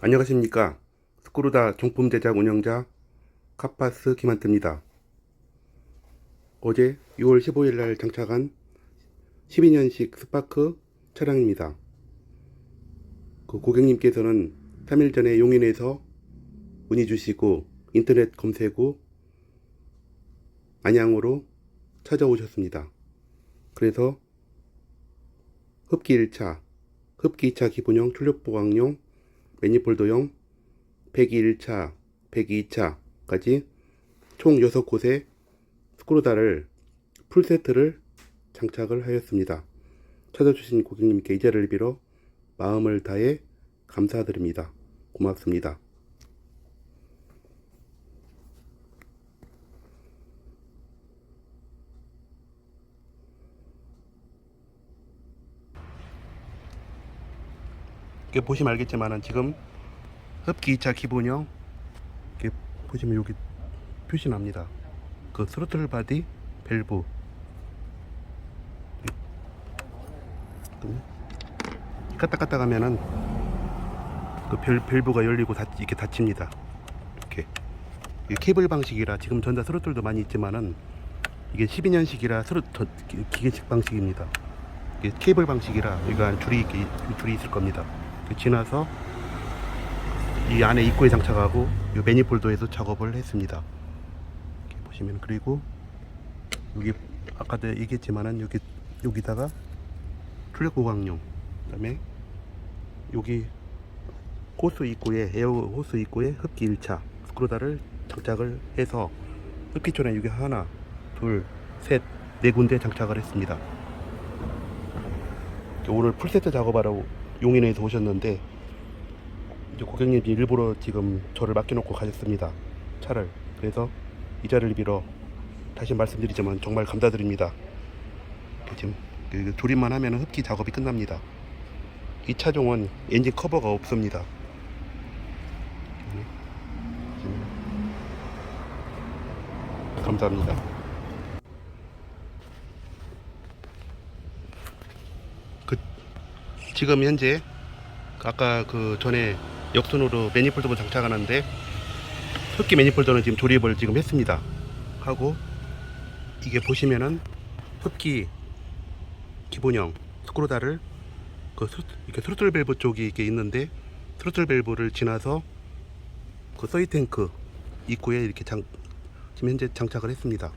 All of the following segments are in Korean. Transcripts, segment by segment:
안녕하십니까. 스크루다 정품 제작 운영자 카파스 김한태입니다. 어제 6월 15일 날 장착한 12년식 스파크 차량입니다. 그 고객님께서는 3일 전에 용인에서 문의 주시고 인터넷 검색 후 안양으로 찾아오셨습니다. 그래서 흡기 1차, 흡기 2차 기본형 출력 보강용 매니폴더용 101차, 102차까지 총 6곳에 스크루다를 풀세트를 장착을 하였습니다. 찾아주신 고객님께 이 자리를 빌어 마음을 다해 감사드립니다. 고맙습니다. 이렇게 보시면 알겠지만은 지금 흡기 2차 기본형 이렇게 보시면 여기 표시 납니다. 그 스로틀 바디 밸브 까딱 까딱 하면은 그 밸, 밸브가 열리고 닫, 이렇게 닫힙니다. 이렇게 이게 케이블 방식이라 지금 전자 스로틀도 많이 있지만은 이게 12년식이라 스로 저, 기- 기계식 방식입니다. 이게 케이블 방식이라 여기가 줄이 줄이 있을 겁니다. 지나서 이 안에 입구에 장착하고 이 매니폴더에서 작업을 했습니다. 이렇게 보시면 그리고 여기 아까도 얘기했지만은 여기 여기다가 출력 보강용 그다음에 여기 호스 입구에 에어 호스 입구에 흡기 1차 스크루다를 장착을 해서 흡기존에 여기 하나 둘셋네 군데 장착을 했습니다. 오늘 풀세트 작업하러 용인에서 오셨는데 이제 고객님이 일부러 지금 저를 맡겨놓고 가셨습니다. 차를. 그래서 이 자리를 빌어 다시 말씀드리지만 정말 감사드립니다. 지금 그 조립만 하면 흡기 작업이 끝납니다. 이 차종은 엔진 커버가 없습니다. 감사합니다. 그 지금 현재 아까 그 전에 역순으로 매니폴더를 장착하는데 흡기 매니폴더는 지금 조립을 지금 했습니다. 하고 이게 보시면은 흡기 기본형 스크루다를 그 스, 이렇게 스로틀 밸브 쪽이 이렇게 있는데 스로틀 밸브를 지나서 그 서이 탱크 입구에 이렇게 장 지금 현재 장착을 했습니다.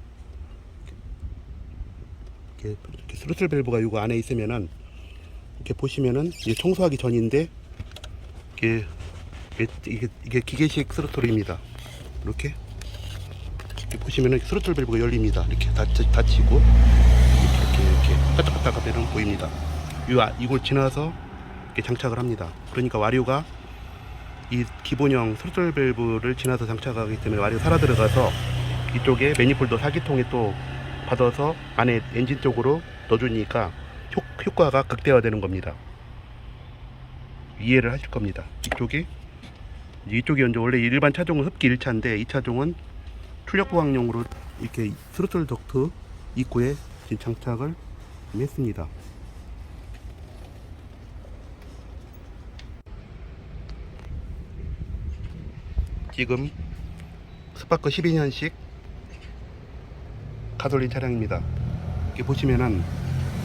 이렇게 스로틀 밸브가 이거 안에 있으면은 이렇게 보시면은 이게 청소하기 전인데 이게 이게, 이게, 기계식 스로틀입니다. 이렇게 이렇게 보시면은 스로틀 밸브가 열립니다. 이렇게 닫히, 닫히고 이렇게 이렇게 까딱까딱 하면은 보입니다. 이 아- 이걸 지나서 이렇게 장착을 합니다. 그러니까 와류가 이 기본형 스로틀 밸브를 지나서 장착하기 때문에 와류가 살아 들어가서 이쪽에 매니폴더 사기통에 또 받아서 안에 엔진 쪽으로 넣어주니까 효, 효과가 극대화되는 겁니다. 이해를 하실 겁니다. 이쪽이 이쪽이 이제 원래 일반 차종은 흡기 1차인데 이 차종은 출력 보강용으로 이렇게 스로틀 덕트 입구에 장착을 했습니다. 지금 스파크 12년식 가솔린 차량입니다. 이렇게 보시면은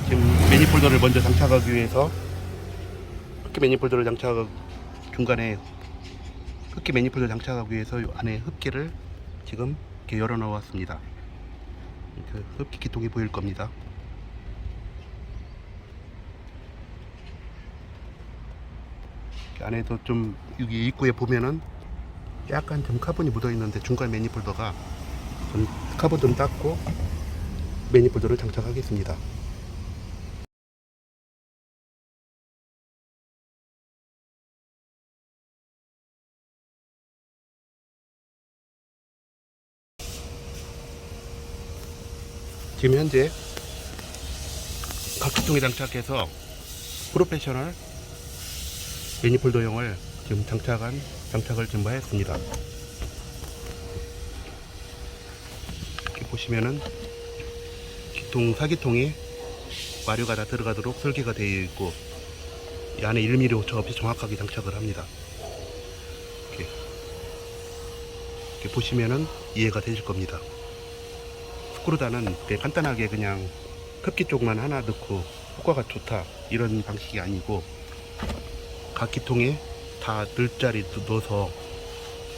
지금 매니폴더를 먼저 장착하기 위해서 흡기 매니폴더를 장착 중간에 흡기 매니폴더 장착하기 위해서 요 안에 흡기를 지금 이렇게 열어 놓았습니다. 그 흡기 기통이 보일 겁니다. 안에도 좀 여기 입구에 보면은 약간 좀 카본이 묻어 있는데 중간 매니폴더가 좀 카본 좀 닦고 매니폴더를 장착하겠습니다. 지금 현재 각기통에 장착해서 프로페셔널 매니폴더용을 지금 장착한 장착을 지금 했습니다. 이렇게 보시면은 기통 사기통에 와류가 다 들어가도록 설계가 되어 있고 이 안에 1mm 오차 없이 정확하게 장착을 합니다. 이렇게 보시면은 이해가 되실 겁니다. 이렇게 간단하게 그냥 급기 쪽만 하나 넣고 효과가 좋다 이런 방식이 아니고 각 기통에 다 넣을 자리 넣어서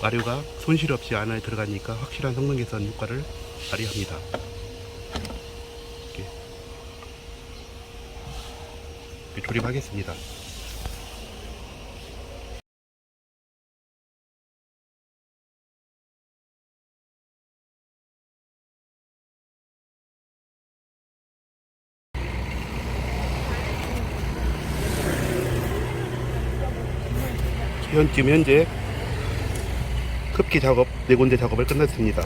마료가 손실 없이 안에 들어가니까 확실한 성능 개선 효과를 발휘합니다. 이렇게 조립하겠습니다. 현, 지금 현재 흡기 작업 네 군데 작업을 끝냈습니다.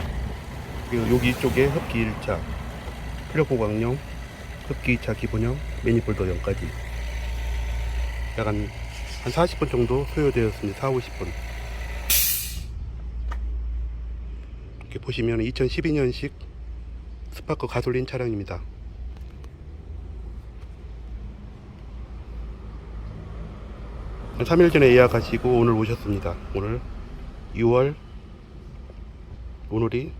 그리고 여기 쪽에 흡기 1차, 플력 보강용, 흡기 2차 기본형, 매니폴더형까지 약간 한 40분 정도 소요되었습니다. 4, 50분. 이렇게 보시면 2012년식 스파크 가솔린 차량입니다. 한 3일 전에 예약하시고 오늘 오셨습니다. 오늘 6월 오늘이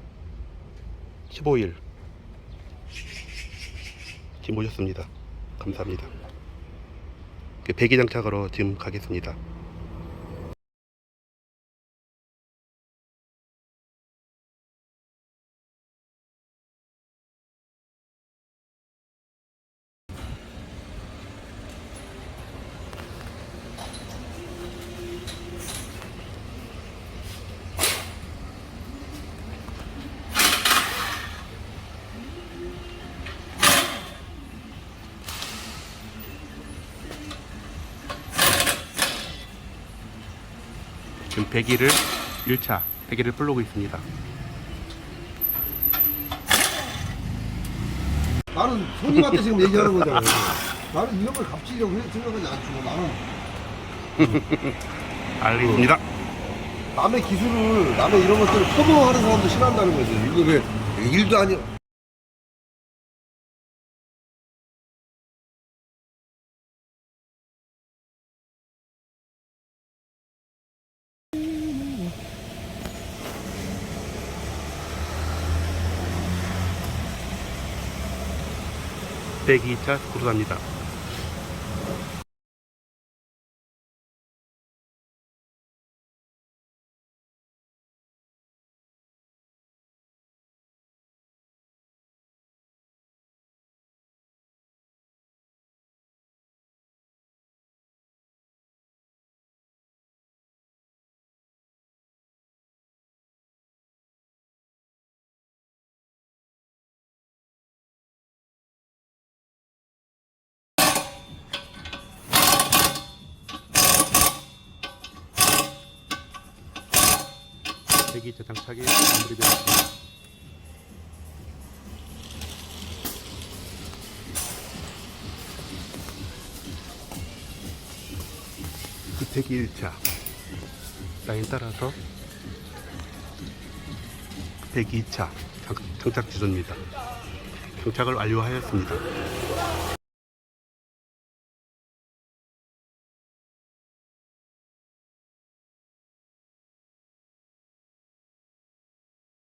15일 지금 오셨습니다. 감사합니다. 그 배기 장착으로 지금 가겠습니다. 지금 배기를 1차 배기를 불르고 있습니다. 나는 손님한테 지금 얘기하는 거잖아요. 나는 이런 걸 값지려고 해- 생각하지 않죠. 나는 알겠습니다. 남의 기술을, 남의 이런 것들을 퍼부어하는 사람도 싫어한다는 거지. 이거 왜 일도 아니 야. 배기 2차 스크루 갑니다. 배기 2차 장착이 마무리되었습니다. 그 배기 1차 라인 따라서 배기 2차 장- 장착 지도입니다. 장착을 완료하였습니다.